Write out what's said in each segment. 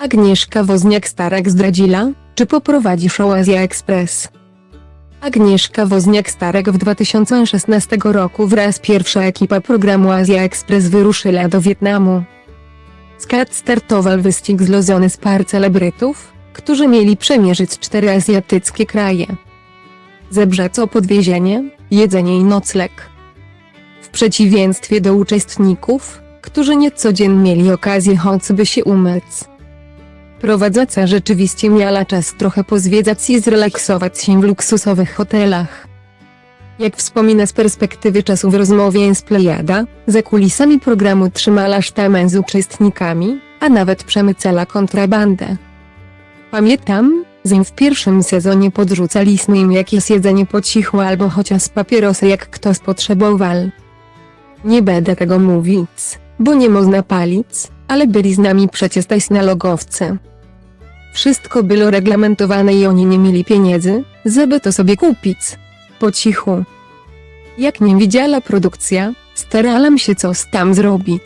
Agnieszka Woźniak-Starak zdradziła, czy poprowadzi show Azja Express. Agnieszka Woźniak-Starek w 2016 roku wraz pierwsza ekipa programu Azja Express wyruszyła do Wietnamu. Skat startował wyścig zlożony z par celebrytów, którzy mieli przemierzyć cztery azjatyckie kraje. Zebrzaco podwiezienie, jedzenie i nocleg. W przeciwieństwie do uczestników, którzy niecodziennie mieli okazję choćby się umyć. Prowadząca rzeczywiście miała czas trochę pozwiedzać i zrelaksować się w luksusowych hotelach. Jak wspomina z perspektywy czasu w rozmowie z Plejada, za kulisami programu trzymała sztamę z uczestnikami, a nawet przemycała kontrabandę. Pamiętam, że w pierwszym sezonie podrzucaliśmy im jakieś jedzenie po cichu albo chociaż papierosy jak ktoś potrzebował. Nie będę tego mówić, bo nie można palić, ale byli z nami przecież też nalogowcy. Wszystko było reglamentowane i oni nie mieli pieniędzy, żeby to sobie kupić. Po cichu. Jak nie widziała produkcja, starałam się coś tam zrobić.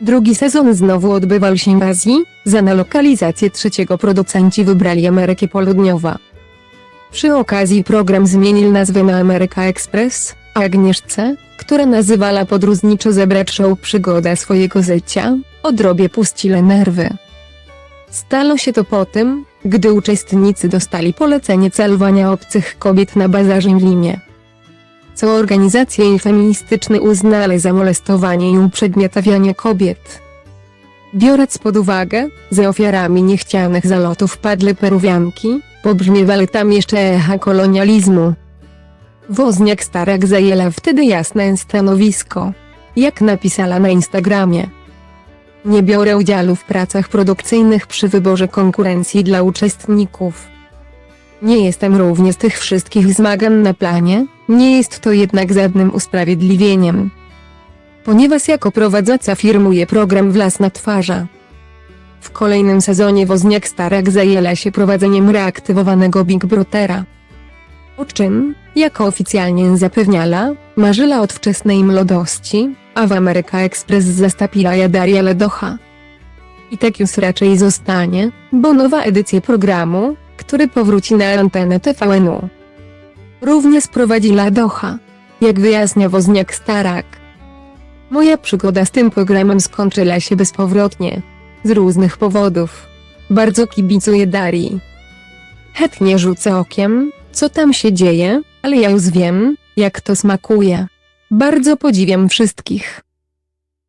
Drugi sezon znowu odbywał się w Azji, za na lokalizację trzeciego producenci wybrali Amerykę Południową. Przy okazji program zmienił nazwę na Ameryka Express, Agnieszce, która nazywała podróżniczo zebrać show przygoda swojego życia, odrobie puścile nerwy. Stało się to po tym, gdy uczestnicy dostali polecenie celowania obcych kobiet na bazarze w Limie. Co organizacje feministyczne uznały za molestowanie i uprzedmiotawianie kobiet. Biorąc pod uwagę, że ofiarami niechcianych zalotów padły peruwianki, pobrzmiewały tam jeszcze echa kolonializmu. Wozniak Starak zajęła wtedy jasne stanowisko. Jak napisała na Instagramie. Nie biorę udziału w pracach produkcyjnych przy wyborze konkurencji dla uczestników. Nie jestem również tych wszystkich zmagań na planie, nie jest to jednak żadnym usprawiedliwieniem. Ponieważ jako prowadząca firmuje program Wlasna Twarza. W kolejnym sezonie Wozniak Starak zajęła się prowadzeniem reaktywowanego Big Brothera. O czym, jako oficjalnie zapewniała, marzyła od wczesnej młodości, a w Ameryka Express zastąpiła ja Daria Ledocha. I tak już raczej zostanie, bo nowa edycja programu, który powróci na antenę TVN-u. Również prowadzi Ladocha. Jak wyjaśnia Wozniak Starak. Moja przygoda z tym programem skończyła się bezpowrotnie. Z różnych powodów. Bardzo kibicuję Darii. Chętnie rzucę okiem, co tam się dzieje, ale ja już wiem, jak to smakuje. Bardzo podziwiam wszystkich,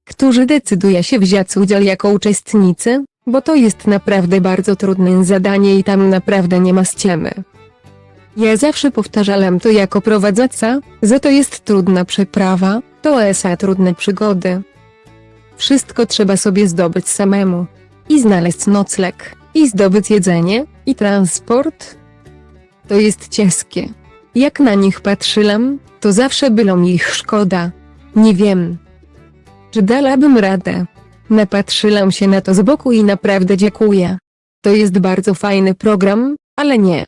którzy decydują się wziąć udział jako uczestnicy, bo to jest naprawdę bardzo trudne zadanie i tam naprawdę nie ma ściemy. Ja zawsze powtarzałem to jako prowadząca, że to jest trudna przeprawa, to esa trudne przygody. Wszystko trzeba sobie zdobyć samemu. I znaleźć nocleg, i zdobyć jedzenie, i transport. To jest ciężkie. Jak na nich patrzyłam, to zawsze było mi ich szkoda. Nie wiem, czy dałabym radę. Napatrzyłam się na to z boku i naprawdę dziękuję. To jest bardzo fajny program, ale nie,